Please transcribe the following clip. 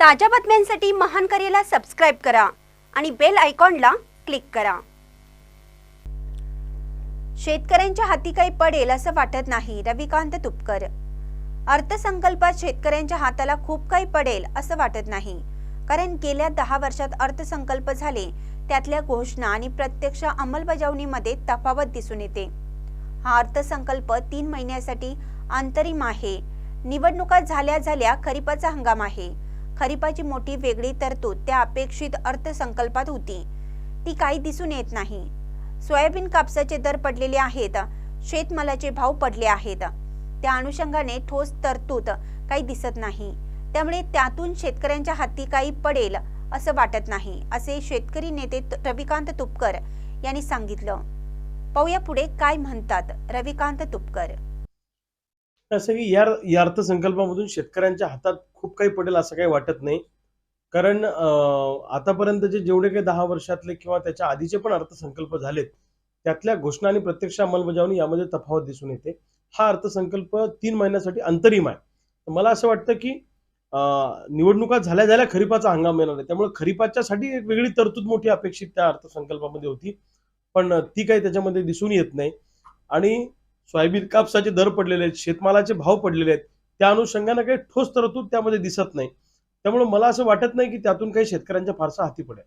ताज्या बातम्यांसाठी महान करेला सबस्क्राईब करा आणि बेल आयकॉनला क्लिक करा. शेतकऱ्यांच्या हाती काही पडेल असं वाटत नाही रविकांत तुपकर. अर्थसंकल्पात शेतकऱ्यांच्या हाताला खूप काही पडेल असं वाटत नाही. कारण गेल्या दहा वर्षात अर्थसंकल्प झाले त्यातल्या घोषणा आणि प्रत्यक्ष अंमलबजावणीमध्ये तफावत दिसून येते. हा अर्थसंकल्प तीन महिन्यासाठी अंतरिम आहे. निवडणुका झाल्या झाल्या खरीपाचा हंगाम आहे. खरीपाची मोठी वेगळी तरतूद त्या अपेक्षित अर्थसंकल्पात होती. ती काही दिसून येत नाही. सोयाबीन कापसाचे दर पडलेले आहेत. शेतमालाचे भाव पडले आहेत. त्या अनुषंगाने ठोस तरतूद काही दिसत नाही. त्यामुळे त्यातून शेतकऱ्यांच्या हाती काही पडेल असं वाटत नाही असे शेतकरी नेते रविकांत तुपकर यांनी सांगितलं. पाहूया पुढे काय म्हणतात रविकांत तुपकर. या सगळी या या अर्थसंकल्पामधून शेतकऱ्यांच्या हातात खूप काही पडेल असं काही वाटत नाही. कारण आतापर्यंत आतापर्यंतचे जेवढे काही दहा वर्षातले किंवा त्याच्या आधीचे पण अर्थसंकल्प झालेत त्यातल्या घोषणा आणि प्रत्यक्ष अंमलबजावणी यामध्ये तफावत दिसून येते. हा अर्थसंकल्प तीन महिन्यासाठी अंतरिम आहे. मला असं वाटतं की निवडणुका झाल्या झाल्या खरीपाचा हंगाम येणार आहे. त्यामुळे खरीपाच्यासाठी एक वेगळी तरतूद मोठी अपेक्षित त्या अर्थसंकल्पामध्ये होती. पण ती काही त्याच्यामध्ये दिसून येत नाही. आणि सोयाबीन कापसाचे दर पडलेले आहेत शेतमालाचे भाव पडलेले आहेत. त्या अनुषंगाने काही ठोस तरतूद त्यामध्ये दिसत नाही. त्यामुळे मला असं वाटत नाही की त्यातून काही शेतकऱ्यांच्या फारसा हाती पडेल.